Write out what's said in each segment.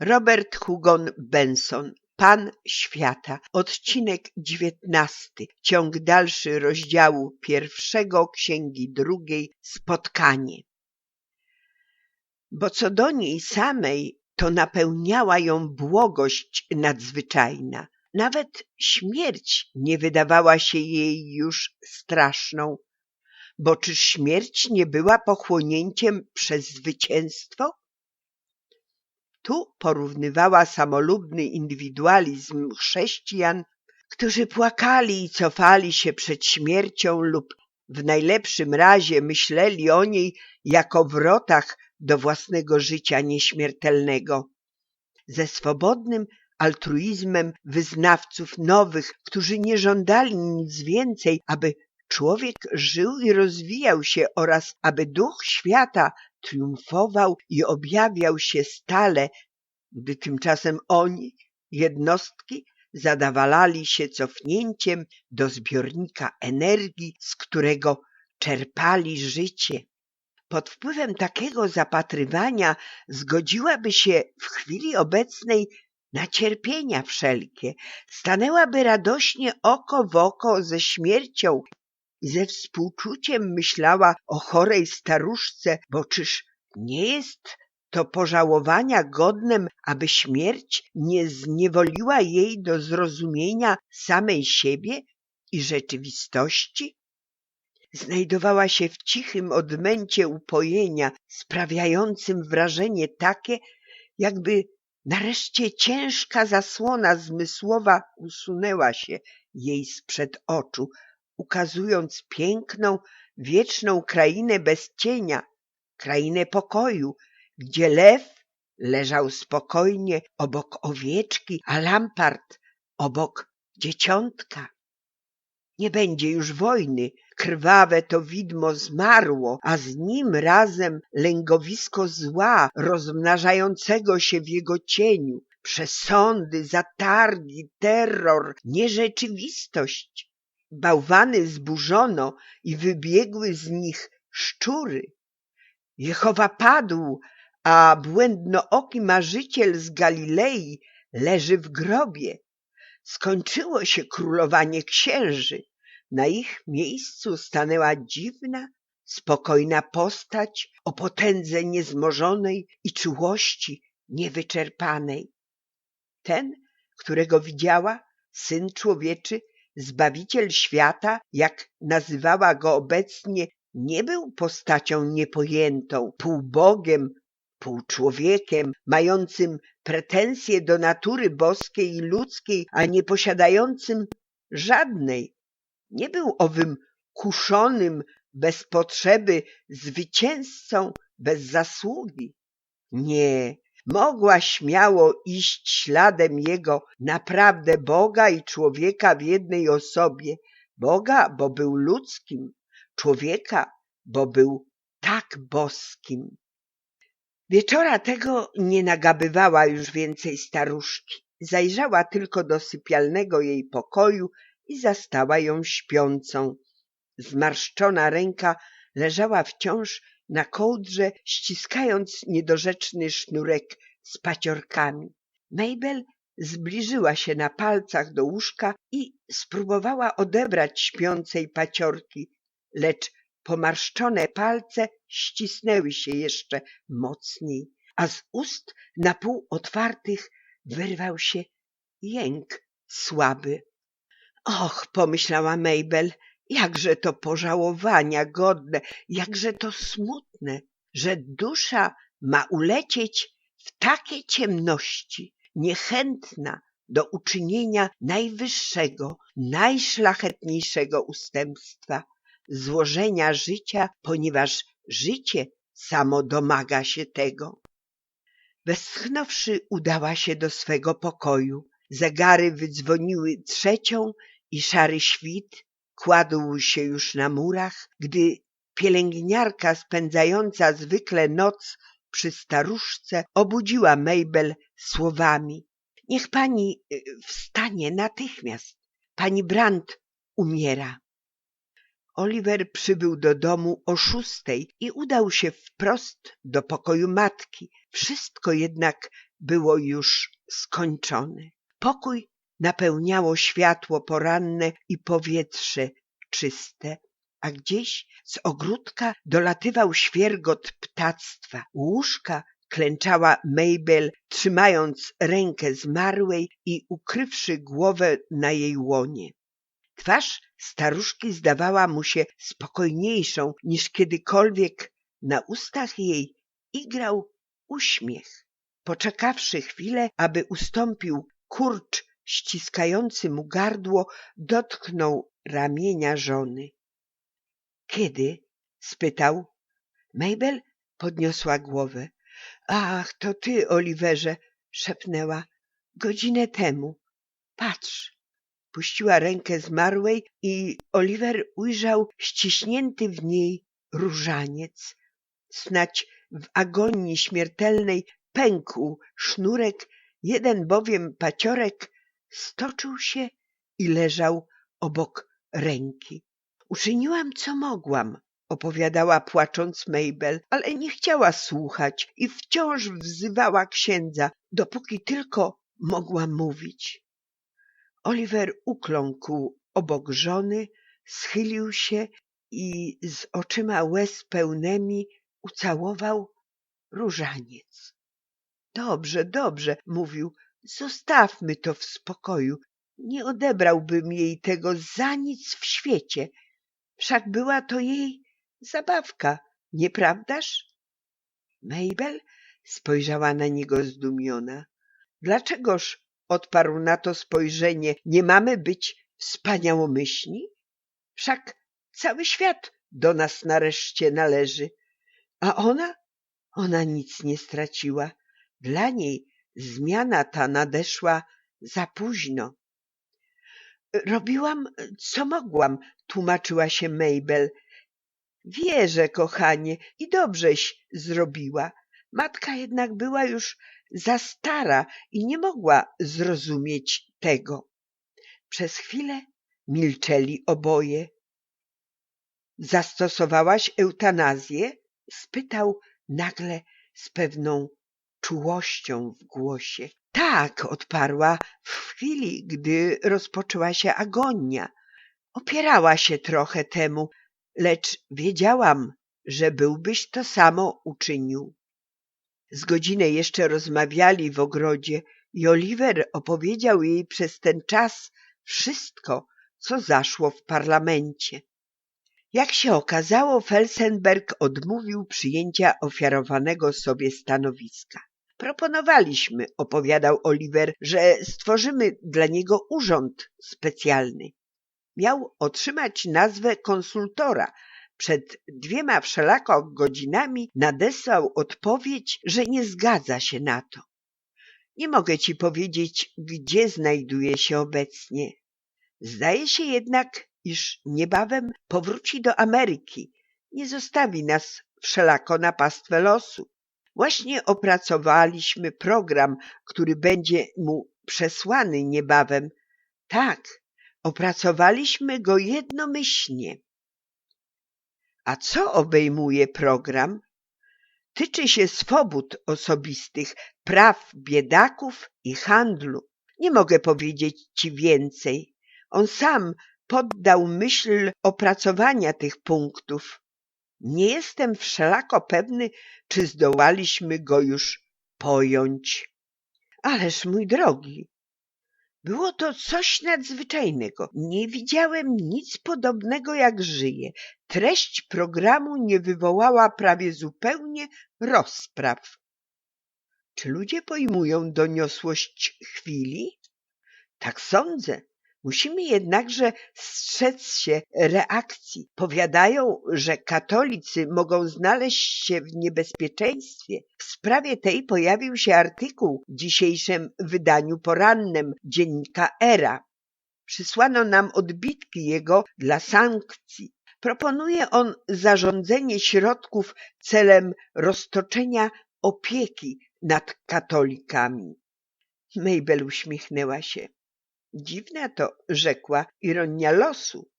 Robert Hugon Benson Pan Świata, odcinek dziewiętnasty, ciąg dalszy rozdziału pierwszego księgi drugiej Spotkanie. Bo co do niej samej, to napełniała ją błogość nadzwyczajna. Nawet śmierć nie wydawała się jej już straszną, bo czy śmierć nie była pochłonięciem przez zwycięstwo? Tu porównywała samolubny indywidualizm chrześcijan, którzy płakali i cofali się przed śmiercią lub w najlepszym razie myśleli o niej jako wrotach do własnego życia nieśmiertelnego. Ze swobodnym altruizmem wyznawców nowych, którzy nie żądali nic więcej, aby człowiek żył i rozwijał się oraz aby duch świata triumfował i objawiał się stale, gdy tymczasem oni, jednostki, zadawalali się cofnięciem do zbiornika energii, z którego czerpali życie. Pod wpływem takiego zapatrywania zgodziłaby się w chwili obecnej na cierpienia wszelkie, stanęłaby radośnie oko w oko ze śmiercią ze współczuciem myślała o chorej staruszce, bo czyż nie jest to pożałowania godnem, aby śmierć nie zniewoliła jej do zrozumienia samej siebie i rzeczywistości? Znajdowała się w cichym odmęcie upojenia, sprawiającym wrażenie takie, jakby nareszcie ciężka zasłona zmysłowa usunęła się jej sprzed oczu, ukazując piękną, wieczną krainę bez cienia, krainę pokoju, gdzie lew leżał spokojnie obok owieczki, a lampart obok dzieciątka. Nie będzie już wojny, krwawe to widmo zmarło, a z nim razem lęgowisko zła rozmnażającego się w jego cieniu, przesądy, zatargi, terror, nierzeczywistość. Bałwany zburzono i wybiegły z nich szczury. Jehowa padł, a błędnooki marzyciel z Galilei leży w grobie. Skończyło się królowanie księży. Na ich miejscu stanęła dziwna, spokojna postać o potędze niezmożonej i czułości niewyczerpanej. Ten, którego widziała, syn człowieczy, Zbawiciel świata, jak nazywała go obecnie, nie był postacią niepojętą, półbogiem, półczłowiekiem, mającym pretensje do natury boskiej i ludzkiej, a nie posiadającym żadnej. Nie był owym kuszonym bez potrzeby zwycięzcą bez zasługi. Nie, mogła śmiało iść śladem jego naprawdę Boga i człowieka w jednej osobie. Boga, bo był ludzkim, człowieka, bo był tak boskim. Wieczora tego nie nagabywała już więcej staruszki. Zajrzała tylko do sypialnego jej pokoju i zastała ją śpiącą. Zmarszczona ręka leżała wciąż na kołdrze, ściskając niedorzeczny sznurek z paciorkami. Mabel zbliżyła się na palcach do łóżka i spróbowała odebrać śpiącej paciorki, lecz pomarszczone palce ścisnęły się jeszcze mocniej, a z ust na pół otwartych wyrwał się jęk słaby. Och, pomyślała Mabel, Jakże to pożałowania godne, jakże to smutne, że dusza ma ulecieć w takie ciemności, niechętna do uczynienia najwyższego, najszlachetniejszego ustępstwa, złożenia życia, ponieważ życie samo domaga się tego. Westchnąwszy udała się do swego pokoju. Zegary wydzwoniły trzecią i szary świt kładł się już na murach, gdy pielęgniarka spędzająca zwykle noc przy staruszce obudziła Mabel słowami niech pani y, wstanie natychmiast. Pani Brandt umiera. Oliver przybył do domu o szóstej i udał się wprost do pokoju matki. Wszystko jednak było już skończone. Pokój napełniało światło poranne i powietrze czyste, a gdzieś z ogródka dolatywał świergot ptactwa. Łóżka klęczała Mabel, trzymając rękę zmarłej i ukrywszy głowę na jej łonie. Twarz staruszki zdawała mu się spokojniejszą niż kiedykolwiek. Na ustach jej igrał uśmiech. Poczekawszy chwilę, aby ustąpił kurcz ściskający mu gardło, dotknął ramienia żony. Kiedy? spytał. Mabel podniosła głowę. Ach, to ty, Oliverze, szepnęła. Godzinę temu. Patrz. Puściła rękę zmarłej i Oliver ujrzał ściśnięty w niej różaniec. Snać w agonii śmiertelnej pękł sznurek, jeden bowiem paciorek stoczył się i leżał obok ręki. Uczyniłam, co mogłam, opowiadała płacząc Mabel, ale nie chciała słuchać i wciąż wzywała księdza, dopóki tylko mogła mówić. Oliver ukląkł obok żony, schylił się i z oczyma łez pełnymi ucałował różaniec. Dobrze, dobrze, mówił, zostawmy to w spokoju. Nie odebrałbym jej tego za nic w świecie. Wszak była to jej zabawka, nieprawdaż? Mabel spojrzała na niego zdumiona. Dlaczegoż, odparł na to spojrzenie, nie mamy być wspaniałomyślni? Wszak cały świat do nas nareszcie należy. A ona? Ona nic nie straciła. Dla niej zmiana ta nadeszła za późno. Robiłam, co mogłam, tłumaczyła się Mabel. Wierzę, kochanie, i dobrześ zrobiła. Matka jednak była już za stara i nie mogła zrozumieć tego. Przez chwilę milczeli oboje. Zastosowałaś eutanazję? spytał nagle z pewną czułością w głosie. Tak, odparła w chwili, gdy rozpoczęła się agonia. Opierała się trochę temu, lecz wiedziałam, że byłbyś to samo uczynił. Z godzinę jeszcze rozmawiali w ogrodzie i Oliver opowiedział jej przez ten czas wszystko, co zaszło w parlamencie. Jak się okazało, Felsenberg odmówił przyjęcia ofiarowanego sobie stanowiska. Proponowaliśmy, opowiadał Oliver, że stworzymy dla niego urząd specjalny. Miał otrzymać nazwę konsultora. Przed dwiema wszelako godzinami nadesłał odpowiedź, że nie zgadza się na to. Nie mogę ci powiedzieć, gdzie znajduje się obecnie. Zdaje się jednak, iż niebawem powróci do Ameryki. Nie zostawi nas wszelako na pastwę losu. Właśnie opracowaliśmy program, który będzie mu przesłany niebawem. Tak, opracowaliśmy go jednomyślnie. A co obejmuje program? Tyczy się swobód osobistych, praw biedaków i handlu. Nie mogę powiedzieć ci więcej. On sam poddał myśl opracowania tych punktów. Nie jestem wszelako pewny, czy zdołaliśmy go już pojąć. Ależ mój drogi, było to coś nadzwyczajnego. Nie widziałem nic podobnego jak żyje. Treść programu nie wywołała prawie zupełnie rozpraw. Czy ludzie pojmują doniosłość chwili? Tak sądzę. Musimy jednakże strzec się reakcji. Powiadają, że katolicy mogą znaleźć się w niebezpieczeństwie. W sprawie tej pojawił się artykuł w dzisiejszym wydaniu porannym dziennika Era. Przysłano nam odbitki jego dla sankcji. Proponuje on zarządzenie środków celem roztoczenia opieki nad katolikami. Mabel uśmiechnęła się. Dziwna to, rzekła, ironia losu,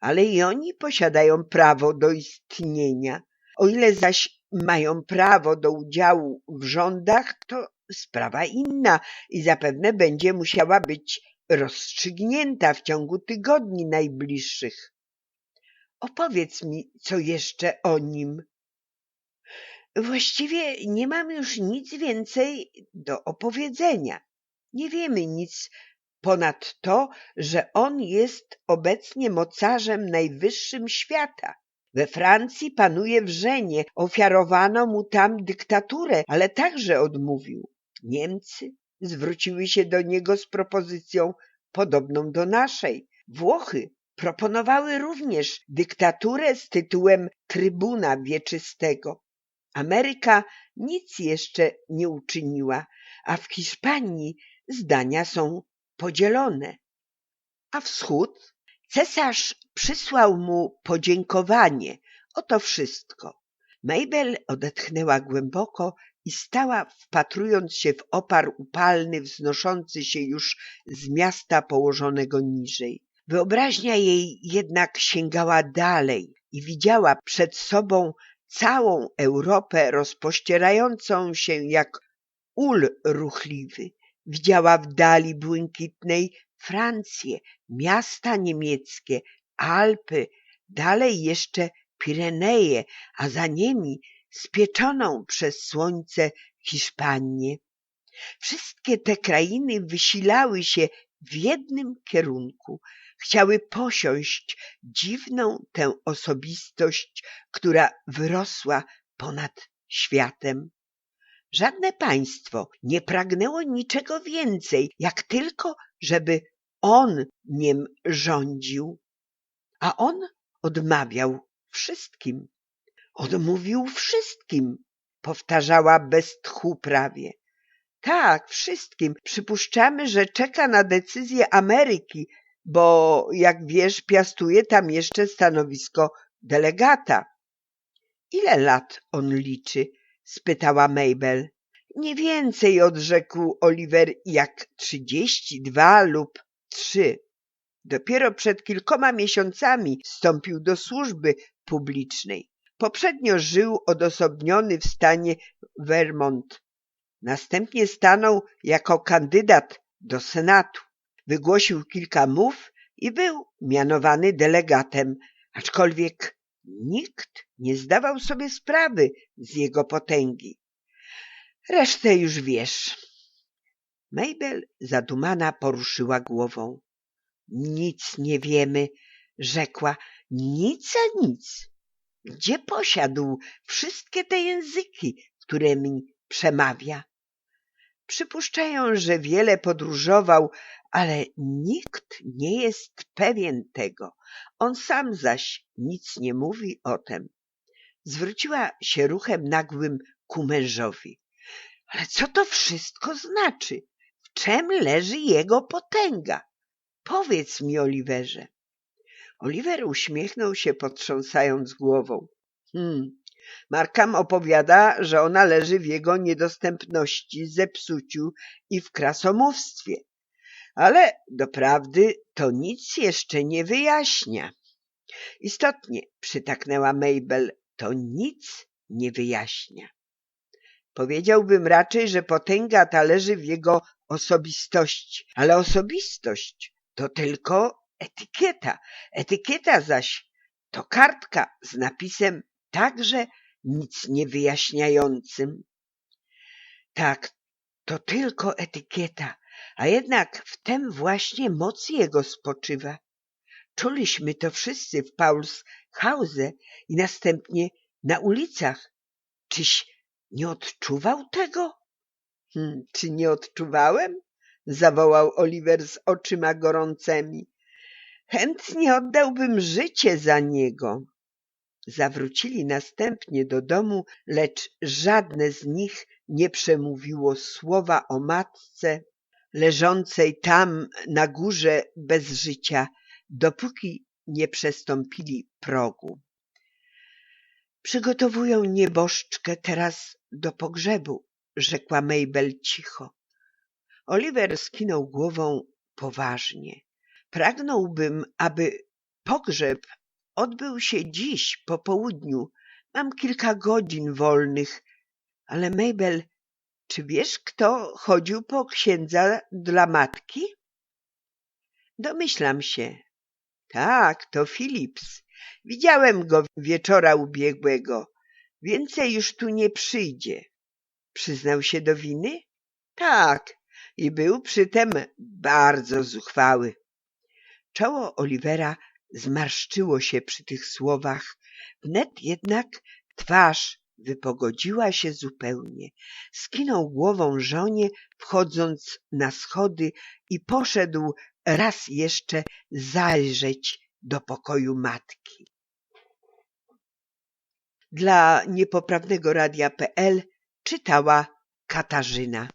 ale i oni posiadają prawo do istnienia. O ile zaś mają prawo do udziału w rządach, to sprawa inna i zapewne będzie musiała być rozstrzygnięta w ciągu tygodni najbliższych. Opowiedz mi, co jeszcze o nim. Właściwie nie mam już nic więcej do opowiedzenia. Nie wiemy nic ponad to, że on jest obecnie mocarzem najwyższym świata. We Francji panuje wrzenie, ofiarowano mu tam dyktaturę, ale także odmówił. Niemcy zwróciły się do niego z propozycją podobną do naszej. Włochy proponowały również dyktaturę z tytułem trybuna wieczystego. Ameryka nic jeszcze nie uczyniła, a w Hiszpanii zdania są podzielone. A wschód? Cesarz przysłał mu podziękowanie. Oto wszystko. Mabel odetchnęła głęboko i stała wpatrując się w opar upalny wznoszący się już z miasta położonego niżej. Wyobraźnia jej jednak sięgała dalej i widziała przed sobą całą Europę rozpościerającą się jak ul ruchliwy. Widziała w dali błękitnej Francję, miasta niemieckie, Alpy, dalej jeszcze Pireneje, a za nimi spieczoną przez słońce Hiszpanię. Wszystkie te krainy wysilały się w jednym kierunku. Chciały posiąść dziwną tę osobistość, która wyrosła ponad światem. Żadne państwo nie pragnęło niczego więcej, jak tylko, żeby on nim rządził. A on odmawiał wszystkim. Odmówił wszystkim, powtarzała bez tchu prawie. Tak, wszystkim. Przypuszczamy, że czeka na decyzję Ameryki, bo jak wiesz, piastuje tam jeszcze stanowisko delegata. Ile lat on liczy? Spytała Mabel. Nie więcej, odrzekł Oliver, jak trzydzieści dwa lub trzy. Dopiero przed kilkoma miesiącami wstąpił do służby publicznej. Poprzednio żył odosobniony w stanie Vermont. Następnie stanął jako kandydat do Senatu. Wygłosił kilka mów i był mianowany delegatem, aczkolwiek nikt nie zdawał sobie sprawy z jego potęgi. Resztę już wiesz. Mabel zadumana poruszyła głową. Nic nie wiemy, rzekła. Nic a nic. Gdzie posiadł wszystkie te języki, którymi przemawia? Przypuszczają, że wiele podróżował, ale nikt nie jest pewien tego. On sam zaś nic nie mówi o tem. Zwróciła się ruchem nagłym ku mężowi. Ale co to wszystko znaczy? W czym leży jego potęga? Powiedz mi, Oliverze. Oliver uśmiechnął się, potrząsając głową. Hmm. Markam opowiada, że ona leży w jego niedostępności, zepsuciu i w krasomówstwie. Ale doprawdy to nic jeszcze nie wyjaśnia. Istotnie, przytaknęła Mabel, to nic nie wyjaśnia. Powiedziałbym raczej, że potęga ta leży w jego osobistości, ale osobistość to tylko etykieta. Etykieta zaś to kartka z napisem także nic nie wyjaśniającym. Tak, to tylko etykieta, a jednak w tem właśnie moc jego spoczywa. Czuliśmy to wszyscy w Paulshause i następnie na ulicach. Czyś nie odczuwał tego? Hmm, czy nie odczuwałem? zawołał Oliver z oczyma gorącymi. Chętnie oddałbym życie za niego. Zawrócili następnie do domu, lecz żadne z nich nie przemówiło słowa o matce leżącej tam na górze bez życia, dopóki nie przestąpili progu. Przygotowują nieboszczkę teraz do pogrzebu, rzekła Mabel cicho. Oliver skinął głową poważnie. Pragnąłbym, aby Pogrzeb odbył się dziś po południu. Mam kilka godzin wolnych, ale Mabel, czy wiesz, kto chodził po księdza dla matki? Domyślam się. Tak, to Philips. Widziałem go wieczora ubiegłego. Więcej już tu nie przyjdzie. Przyznał się do winy? Tak, i był przytem bardzo zuchwały. Czoło Olivera zmarszczyło się przy tych słowach, wnet jednak twarz wypogodziła się zupełnie. Skinął głową żonie, wchodząc na schody i poszedł raz jeszcze zajrzeć do pokoju matki. Dla niepoprawnego radia.pl czytała Katarzyna.